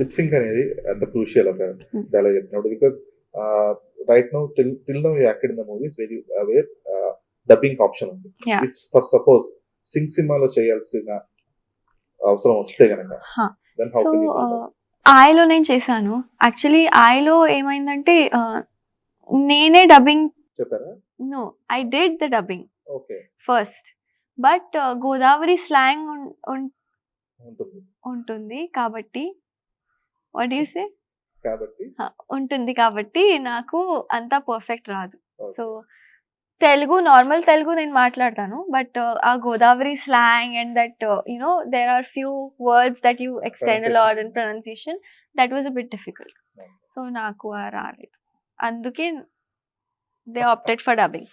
Lip sync అనేది అంత crucial ఒక. డైలాగ్ చెప్తున్నాడు because right now till till now acted in the movies very aware dubbing option ఉంది. If for suppose Singh సినిమాలో చేయాల్సిన అవసరం వస్తే కనుక ఆయలో నేను చేశాను. యాక్చువల్లీ ఆయలో ఏమైందంటే నేనే dubbing no I did the dubbing okay. First but Godavari slang ఉంటుంది కాబట్టి వాట్ యూ సే కాబట్టి ఉంటుంది కాబట్టి నాకు అంత పర్ఫెక్ట్ రాదు. సో తెలుగు నార్మల్ తెలుగు నేను మాట్లాడతాను బట్ ఆ Godavari slang and that you know there are few words that you extend loud and pronunciation that was a bit difficult. So నాకు ఆ రాలేదు. అందుకే దే ఆప్టెడ్ ఫర్ డబ్బింగ్